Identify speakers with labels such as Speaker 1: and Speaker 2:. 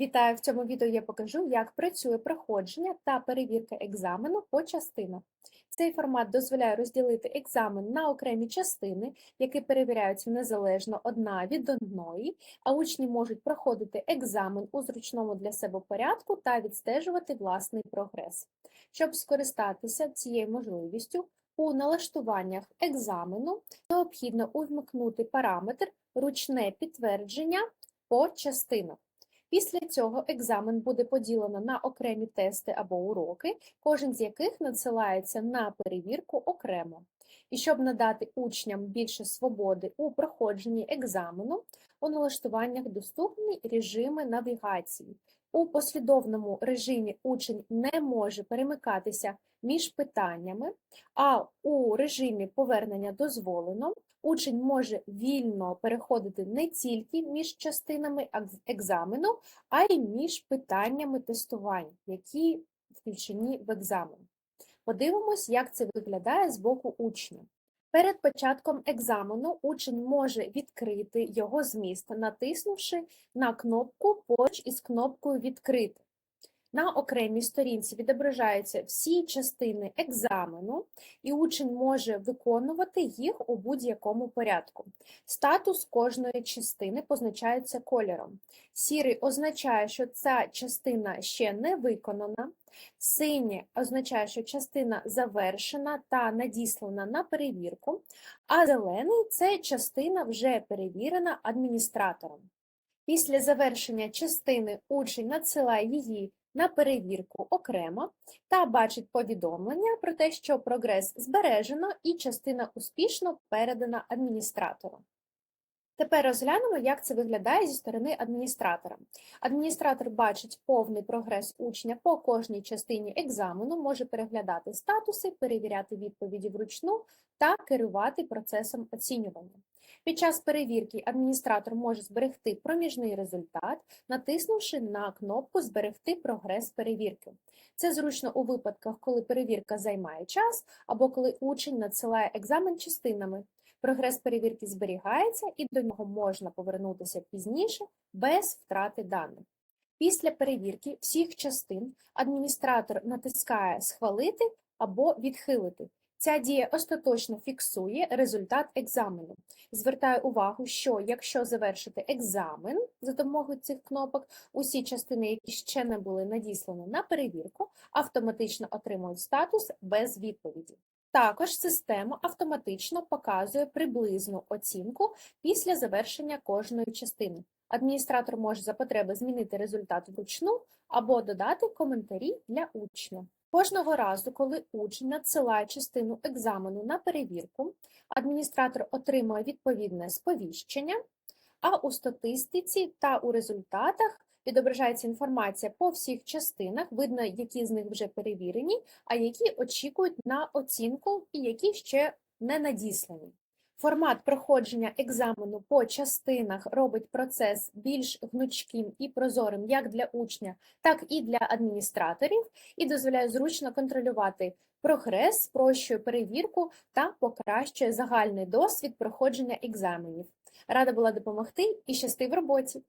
Speaker 1: Вітаю! В цьому відео я покажу, як працює проходження та перевірка екзамену по частинах. Цей формат дозволяє розділити екзамен на окремі частини, які перевіряються незалежно одна від одної, а учні можуть проходити екзамен у зручному для себе порядку та відстежувати власний прогрес. Щоб скористатися цією можливістю, у налаштуваннях екзамену необхідно увімкнути параметр ручне підтвердження по частинах. Після цього екзамен буде поділено на окремі тести або уроки, кожен з яких надсилається на перевірку окремо. І щоб надати учням більше свободи у проходженні екзамену, у налаштуваннях доступні режими навігації. У послідовному режимі учень не може перемикатися між питаннями, а у режимі повернення дозволено учень може вільно переходити не тільки між частинами екзамену, а й між питаннями тестувань, які включені в екзамен. Подивимось, як це виглядає з боку учня. Перед початком екзамену учень може відкрити його зміст, натиснувши на кнопку поруч із кнопкою Відкрити. На окремій сторінці відображаються всі частини екзамену, і учень може виконувати їх у будь-якому порядку. Статус кожної частини позначається кольором. Сірий означає, що ця частина ще не виконана, синє означає, що частина завершена та надіслана на перевірку, а зелений це частина вже перевірена адміністратором. Після завершення частини учень надсилає її на перевірку окремо та бачить повідомлення про те, що прогрес збережено і частина успішно передана адміністратору. Тепер розглянемо, як це виглядає зі сторони адміністратора. Адміністратор бачить повний прогрес учня по кожній частині екзамену, може переглядати статуси, перевіряти відповіді вручну та керувати процесом оцінювання. Під час перевірки адміністратор може зберегти проміжний результат, натиснувши на кнопку Зберегти прогрес перевірки. Це зручно у випадках, коли перевірка займає час або коли учень надсилає екзамен частинами. Прогрес перевірки зберігається і до нього можна повернутися пізніше без втрати даних. Після перевірки всіх частин адміністратор натискає Схвалити або відхилити. Ця дія остаточно фіксує результат екзамену. Звертаю увагу, що якщо завершити екзамен за допомогою цих кнопок, усі частини, які ще не були надіслані на перевірку, автоматично отримують статус без відповіді. Також система автоматично показує приблизну оцінку після завершення кожної частини. Адміністратор може за потреби змінити результат вручну або додати коментарі для учня. Кожного разу, коли учень надсилає частину екзамену на перевірку, адміністратор отримує відповідне сповіщення, а у статистиці та у результатах відображається інформація по всіх частинах, видно, які з них вже перевірені, а які очікують на оцінку і які ще не надіслані. Формат проходження екзамену по частинах робить процес більш гнучким і прозорим як для учня, так і для адміністраторів, і дозволяє зручно контролювати прогрес, спрощує перевірку та покращує загальний досвід проходження екзаменів. Рада була допомогти і щасти в роботі!